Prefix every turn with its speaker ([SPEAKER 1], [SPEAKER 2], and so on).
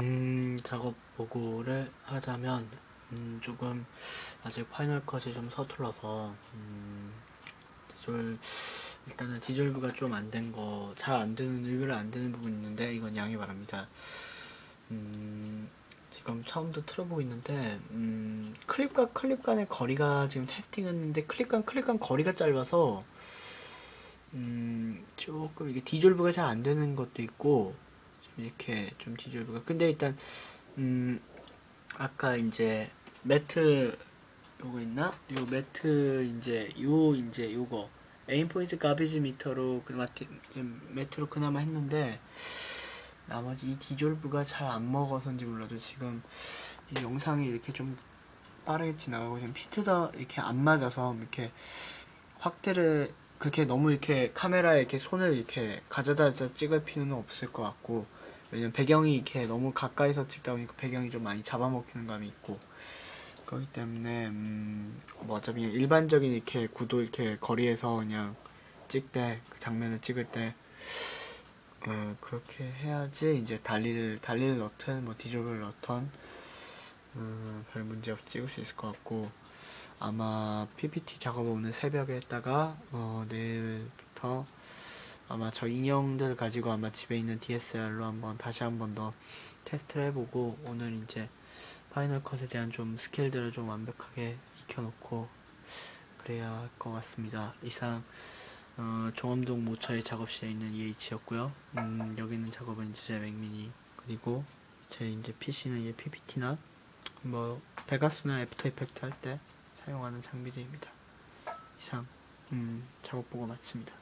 [SPEAKER 1] 음, 작업 보고를 하자면, 음, 조금, 아직 파이널 컷이 좀 서툴러서, 음, 일단은 디졸브가 좀 안 된 거, 잘 안 되는, 의외로 안 되는 부분이 있는데, 이건 양해 바랍니다. 음, 지금 처음부터 틀어보고 있는데, 음, 클립과 클립 간의 거리가 지금 테스팅 했는데, 클립과 클립 간 거리가 짧아서, 음, 조금 이게 디졸브가 잘 안 되는 것도 있고, 좀 이렇게 좀 디졸브가. 근데 일단, 음, 아까 이제 매트, 요거 있나? 요 매트, 이제, 요, 이제 요거. 에임 포인트 가비지 미터로 그나마, 디- 음, 매트로 그나마 했는데, 나머지 이 디졸브가 잘 안 먹어서인지 몰라도 지금 이 영상이 이렇게 좀 빠르게 지나가고 지금 피트가 이렇게 안 맞아서 이렇게 확대를 그렇게 너무 이렇게 카메라에 이렇게 손을 이렇게 가져다 찍을 필요는 없을 것 같고 왜냐면 배경이 이렇게 너무 가까이서 찍다 보니까 배경이 좀 많이 잡아먹히는 감이 있고. 그렇기 때문에 음, 뭐 어차피 일반적인 이렇게 구도 이렇게 거리에서 그냥 찍되 그 장면을 찍을 때 어, 그렇게 해야지 이제 달리를 달리를 넣든 뭐 디졸을 넣던 음, 별 문제 없이 찍을 수 있을 것 같고. 아마 PPT 작업을 오늘 새벽에 했다가 어, 내일부터 아마 저 인형들 가지고 아마 집에 있는 DSLR로 한번 다시 한번 더 테스트를 해보고 오늘 이제 파이널 컷에 대한 좀 스킬들을 좀 완벽하게 익혀놓고 그래야 할 것 같습니다. 이상 어, 종암동 모처의 작업실에 있는 EH였고요. 음, 여기 있는 작업은 이제 제 맥미니 그리고 제 이제 PC는 이제 PPT나 뭐 베가스나 애프터 이펙트 할 때 사용하는 장비들입니다. 이상 음, 작업 보고 마칩니다.